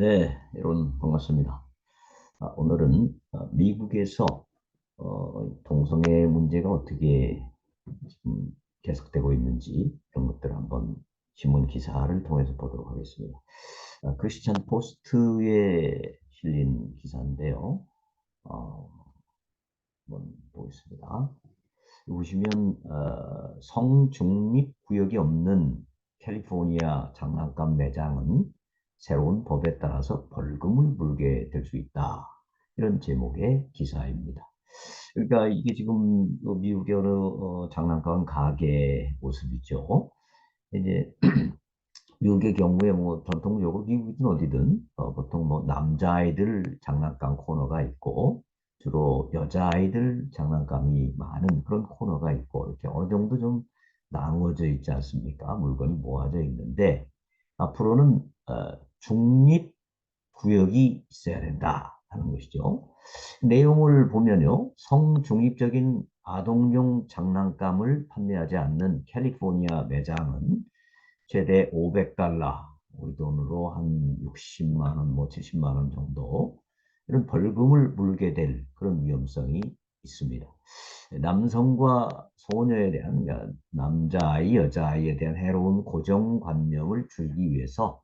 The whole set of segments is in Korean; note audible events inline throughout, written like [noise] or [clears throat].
네, 여러분 반갑습니다. 아, 오늘은 어, 미국에서 어, 동성애 문제가 어떻게 계속되고 있는지 이런 것들을 한번 신문 기사를 통해서 보도록 하겠습니다. 아, 크리스찬 포스트에 실린 기사인데요. 어, 한번 보겠습니다. 보시면 어, 성중립 구역이 없는 캘리포니아 장난감 매장은 새로운 법에 따라서 벌금을 물게 될 수 있다. 이런 제목의 기사입니다. 그러니까 이게 지금 그 미국의 어느 어, 장난감 가게 모습이죠. 이제 [clears throat] 미국의 경우에 뭐 전통적으로 미국이든 어디든 어, 보통 뭐 남자아이들 장난감 코너가 있고 주로 여자아이들 장난감이 많은 그런 코너가 있고 이렇게 어느 정도 좀 나누어져 있지 않습니까? 물건이 모아져 있는데 앞으로는 어, 중립 구역이 있어야 된다 하는 것이죠. 내용을 보면요. 성중립적인 아동용 장난감을 판매하지 않는 캘리포니아 매장은 최대 500달러, 우리 돈으로 한 60만 원, 뭐 70만 원 정도 이런 벌금을 물게 될 그런 위험성이 있습니다. 남성과 소녀에 대한 그러니까 남자아이, 여자아이에 대한 해로운 고정관념을 줄이기 위해서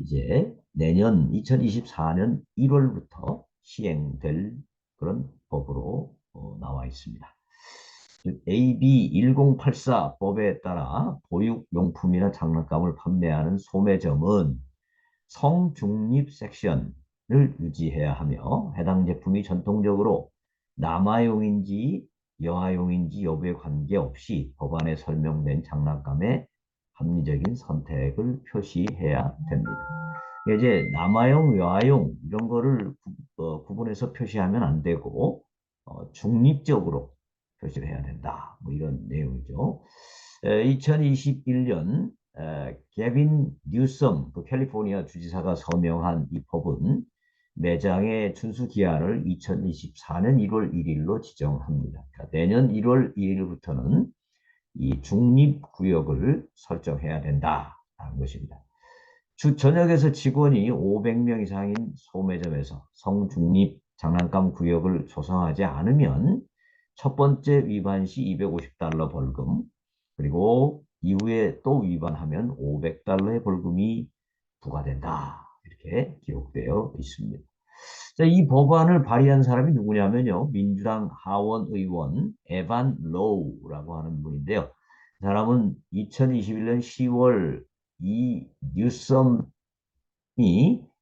이제 내년 2024년 1월부터 시행될 그런 법으로 어, 나와 있습니다. AB 1084 법에 따라 보육용품이나 장난감을 판매하는 소매점은 성중립 섹션을 유지해야 하며 해당 제품이 전통적으로 남아용인지 여아용인지 여부에 관계없이 법안에 설명된 장난감에 합리적인 선택을 표시해야 됩니다. 이제 남아용, 여아용 이런 거를 구, 어, 분해서 표시하면 안 되고 어, 중립적으로 표시를 해야 된다. 뭐 이런 내용이죠. 에, 2021년 에, 개빈 뉴섬 그 캘리포니아 주지사가 서명한 이 법은 매장의 준수 기한을 2024년 1월 1일로 지정합니다. 그러니까 내년 1월 1일부터는 이 중립구역을 설정해야 된다는 것입니다. 주 저녁에서 직원이 500명 이상인 소매점에서 성중립 장난감 구역을 조성하지 않으면 첫 번째 위반 시 250달러 벌금 그리고 이후에 또 위반하면 500달러의 벌금이 부과된다. 이렇게 기록되어 있습니다. 자, 이 법안을 발의한 사람이 누구냐면요. 민주당 하원 의원 에반 로우라고 하는 분인데요. 그 사람은 2021년 10월 이 뉴섬이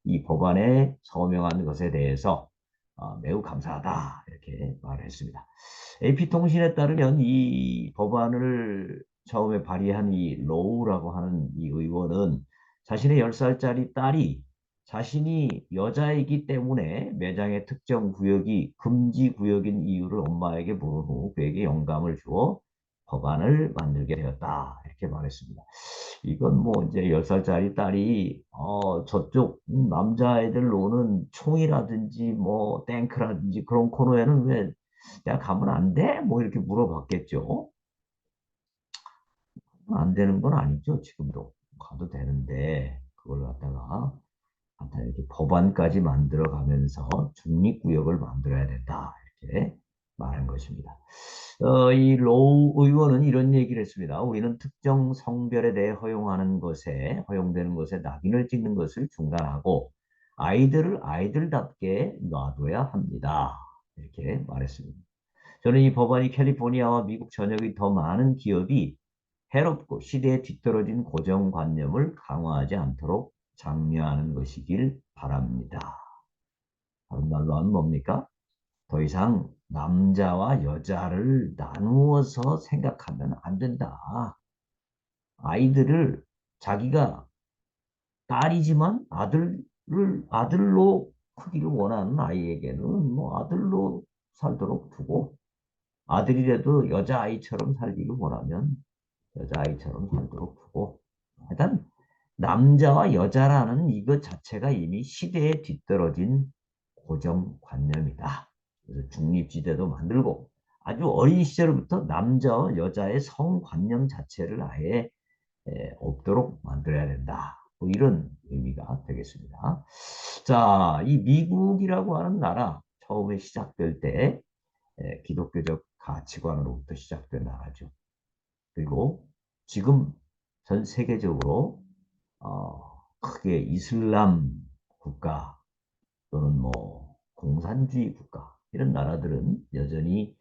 이 법안에 서명한 것에 대해서 어, 매우 감사하다 이렇게 말을 했습니다. AP통신에 따르면 이 법안을 처음에 발의한 이 로우라고 하는 이 의원은 자신의 10살짜리 딸이 자신이 여자이기 때문에 매장의 특정 구역이 금지 구역인 이유를 엄마에게 물은 후 그에게 영감을 주어 법안을 만들게 되었다. 이렇게 말했습니다. 이건 뭐 이제 10살짜리 딸이 어 저쪽 남자애들 노는 총이라든지 뭐 탱크라든지 그런 코너에는 왜 내가 가면 안 돼? 뭐 이렇게 물어봤겠죠. 안 되는 건 아니죠. 지금도 가도 되는데 그걸 갖다가 이렇게 법안까지 만들어 가면서 중립구역을 만들어야 된다. 이렇게 말한 것입니다. 어, 이 로우 의원은 이런 얘기를 했습니다. 우리는 특정 성별에 대해 허용하는 것에, 허용되는 것에 낙인을 찍는 것을 중단하고 아이들을 아이들답게 놔둬야 합니다. 이렇게 말했습니다. 저는 이 법안이 캘리포니아와 미국 전역의 더 많은 기업이 해롭고 시대에 뒤떨어진 고정관념을 강화하지 않도록 장려하는 것이길 바랍니다. 다른 말로 하면 뭡니까? 더 이상 남자와 여자를 나누어서 생각하면 안 된다. 아이들을 자기가 딸이지만 아들을 아들로 크기를 원하는 아이에게는 뭐 아들로 살도록 두고 아들이라도 여자아이처럼 살기를 원하면 여자아이처럼 살도록 두고 일단 남자와 여자라는 이것 자체가 이미 시대에 뒤떨어진 고정관념이다. 그래서 중립지대도 만들고 아주 어린 시절부터 남자와 여자의 성관념 자체를 아예 없도록 만들어야 된다. 뭐 이런 의미가 되겠습니다. 자, 이 미국이라고 하는 나라 처음에 시작될 때 에, 기독교적 가치관으로부터 시작된 나라죠. 그리고 지금 전 세계적으로 어, 크게 이슬람 국가 또는 뭐 공산주의 국가 이런 나라들은 여전히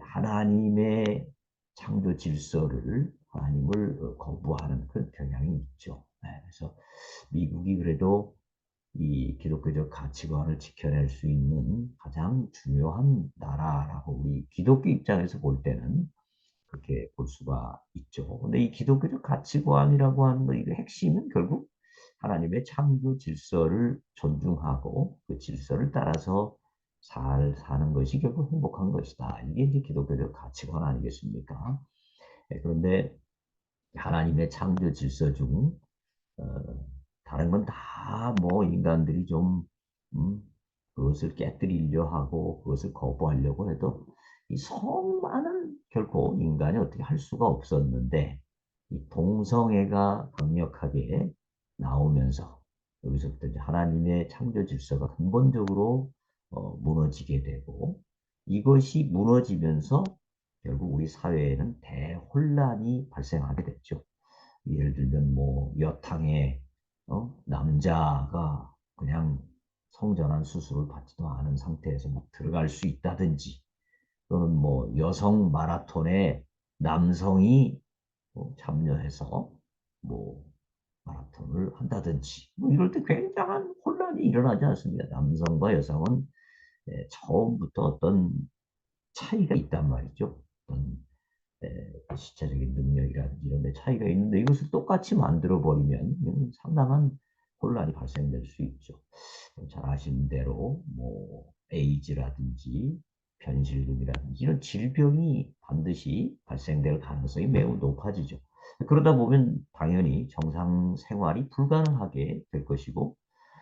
하나님의 창조 질서를 하나님을 거부하는 그런 경향이 있죠. 네, 그래서 미국이 그래도 이 기독교적 가치관을 지켜낼 수 있는 가장 중요한 나라라고 우리 기독교 입장에서 볼 때는 그렇게 볼 수가 있죠. 근데 이 기독교적 가치관이라고 하는 거, 이 핵심은 결국 하나님의 창조 질서를 존중하고 그 질서를 따라서 잘 사는 것이 결국 행복한 것이다. 이게 이제 기독교적 가치관 아니겠습니까? 네, 그런데 하나님의 창조 질서 중 어, 다른 건 다 뭐 인간들이 좀 음, 그것을 깨뜨리려 하고 그것을 거부하려고 해도 이 성만은 결코 인간이 어떻게 할 수가 없었는데 이 동성애가 강력하게 나오면서 여기서부터 이제 하나님의 창조 질서가 근본적으로 어, 무너지게 되고 이것이 무너지면서 결국 우리 사회에는 대혼란이 발생하게 됐죠. 예를 들면 뭐 여탕에 어? 남자가 그냥 성전환 수술을 받지도 않은 상태에서 막 들어갈 수 있다든지 또는 뭐 여성 마라톤에 남성이 뭐 참여해서 뭐 마라톤을 한다든지 뭐 이럴 때 굉장한 혼란이 일어나지 않습니까? 남성과 여성은 예, 처음부터 어떤 차이가 있단 말이죠. 어떤 예, 시체적인 능력이라든지 이런 데 차이가 있는데 이것을 똑같이 만들어 버리면 상당한 혼란이 발생될 수 있죠. 잘 아시는 대로 뭐 에이즈라든지 변실금이라든지 이런 질병이 반드시 발생될 가능성이 매우 높아지죠. 그러다 보면 당연히 정상 생활이 불가능하게 될 것이고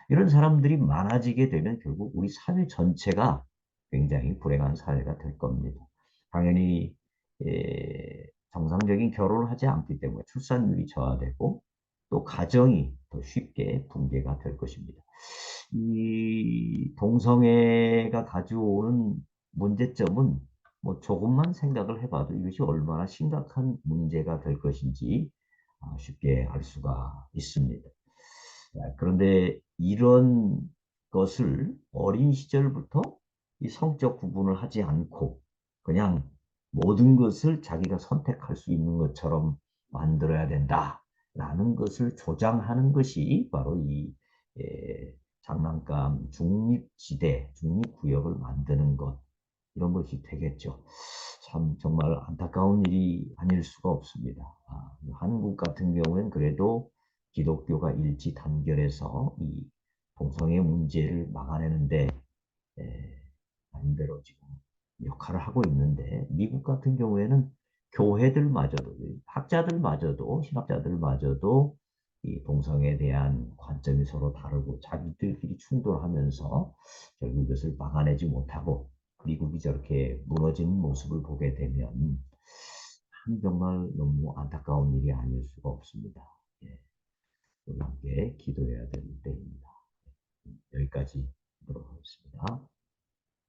이런 사람들이 많아지게 되면 결국 우리 사회 전체가 굉장히 불행한 사회가 될 겁니다. 당연히 예, 정상적인 결혼을 하지 않기 때문에 출산율이 저하되고 또 가정이 더 쉽게 붕괴가 될 것입니다. 이 동성애가 가져오는 문제점은 뭐 조금만 생각을 해봐도 이것이 얼마나 심각한 문제가 될 것인지 아, 쉽게 알 수가 있습니다. 그런데 이런 것을 어린 시절부터 이 성적 구분을 하지 않고 그냥 모든 것을 자기가 선택할 수 있는 것처럼 만들어야 된다라는 것을 조장하는 것이 바로 이 에, 장난감 중립지대, 중립구역을 만드는 것 이런 것이 되겠죠. 참 정말 안타까운 일이 아닐 수가 없습니다. 아, 한국 같은 경우엔 그래도 기독교가 일치 단결해서 이 동성애 문제를 막아내는데 에, 나름대로 지금 역할을 하고 있는데 미국 같은 경우에는 교회들마저도 학자들마저도 신학자들마저도 이 동성애에 대한 관점이 서로 다르고 자기들끼리 충돌하면서 결국 이것을 막아내지 못하고 미국이 저렇게 무너지는 모습을 보게 되면 참 정말 너무 안타까운 일이 아닐 수가 없습니다. 예. 우리 함께 기도해야 될 때입니다. 여기까지 하도록 하겠습니다.